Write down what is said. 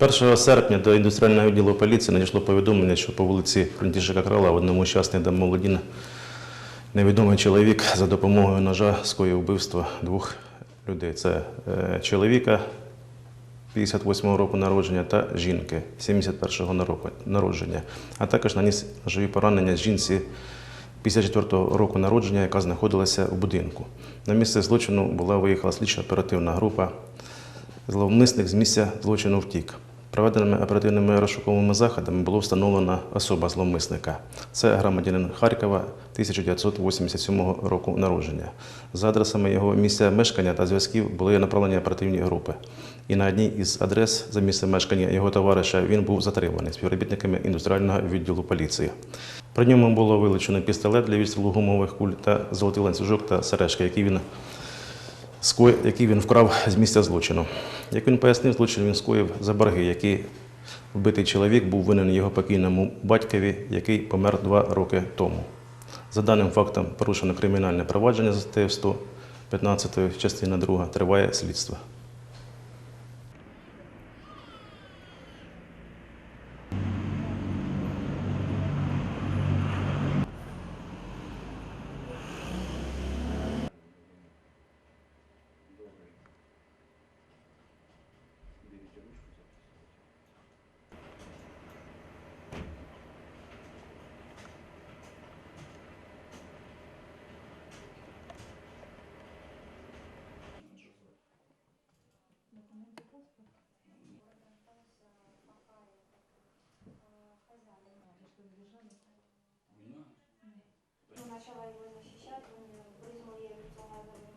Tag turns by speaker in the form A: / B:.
A: 1 серпня до індустріального відділу поліції надійшло повідомлення, що по вулиці Франтішика Крала в одному з частних домоволодінь невідомий чоловік за допомогою ножа скоїв вбивство двох людей. Це е, чоловіка 58-го року народження та жінки 71-го нароку- народження, а також наніс ножові поранення жінці 54-го року народження, яка знаходилася у будинку. На місце злочину була виїхала слідча оперативна група. Зловмисник з місця злочину втік. Проведеними оперативними розшуковими заходами було встановлено особа зловмисника. Це громадянин Харкова 1987 року народження. За адресами його місця мешкання та зв'язків були направлені оперативні групи. І на одній із адрес за місцем мешкання його товариша він був затриманий співробітниками індустріального відділу поліції. При ньому було вилучено пістолет для відстрілу гумових куль та золотий ланцюжок та сережки, які він який він вкрав з місця злочину. Як він пояснив, злочин він скоїв за борги, які вбитий чоловік був винен його покійному батькові, який помер два роки тому. За даним фактом порушено кримінальне провадження за статтею 115 частина 2 триває слідство.
B: начала его защищать, он вызвал ей лицо газовой